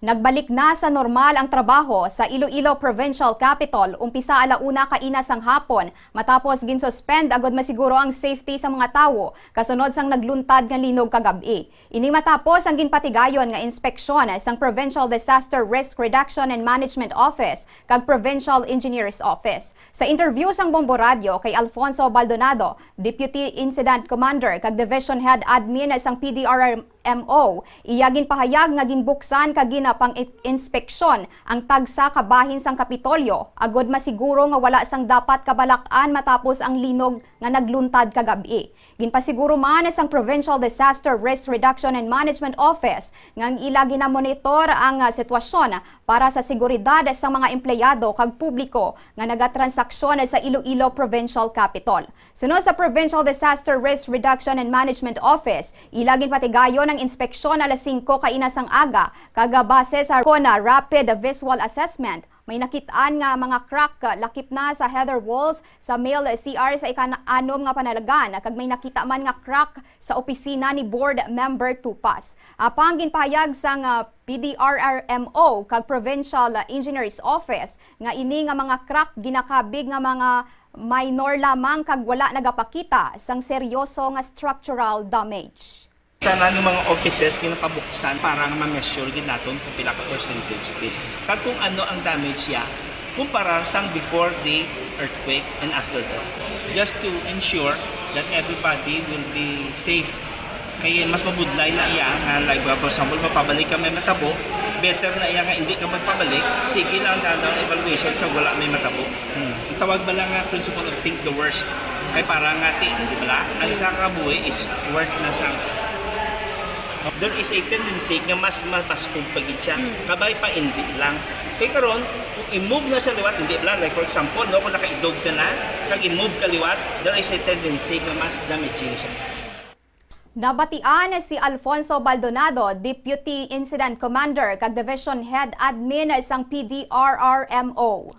Nagbalik na sa normal ang trabaho sa Iloilo Provincial Capital umpisa alauna kaina sang hapon matapos ginsuspend agod masiguro ang safety sa mga tawo kasunod sang nagluntad nga linog kagabi. Ini matapos ang ginpatigayon nga inspeksyon sang Provincial Disaster Risk Reduction and Management Office kag Provincial Engineers Office. Sa interview sang Bombo Radio kay Alfonso Baldonado, Deputy Incident Commander kag Division Head Admin sang PDRMO, iyagin pahayag nga ginbuksan kag ginapang inspeksyon ang tagsa kabahin sang Kapitolyo agod masiguro nga wala sang dapat kabalakan matapos ang linog nga nagluntad kagabi. Ginpasiguro man sang Provincial Disaster Risk Reduction and Management Office nga ang ila ginamonitor ang ah, sitwasyon para sa seguridad sa mga empleyado kag publiko nga nagatransaksyon sa Iloilo Provincial Capital. Sunod sa Provincial Disaster Risk Reduction and Management Office, ilagin patigayon ang inspeksyon alas 5 kainas ang aga kaga base sa CONA Rapid Visual Assessment may nakitaan nga mga crack lakip na sa heather walls sa male CR sa ika-anom nga panalagan kag may nakita man nga crack sa opisina ni board member Tupas. Apang ginpahayag sang uh, PDRRMO kag Provincial Engineers Office nga ini nga mga crack ginakabig nga mga minor lamang kag wala nagapakita sang seryoso nga structural damage. Tanan ng mga offices ginapabuksan para nga ma-measure gid naton kung pila ka percentage bit. Kag kung ano ang damage siya kumpara sang before the earthquake and after that. Just to ensure that everybody will be safe. Kaya mas mabudlay na iya nga like for example mapabalik ka may matabo, better na iya nga hindi ka magpabalik, sige lang dadang evaluation kag wala may matabo. Hmm. Tawag ba lang nga principle of think the worst. Kay para nga ti, di ba? Ang isa ka buhay is worth na sang there is a tendency nga mas mataskong pagid siya. Kabay pa hindi lang. Kaya karon, kung i-move na sa liwat, hindi lang. Like for example, no, kung nakaidog ka na, kag i-move ka liwat, there is a tendency nga mas damaging siya. Nabatian si Alfonso Baldonado, Deputy Incident Commander kag Division Head Admin sang PDRRMO.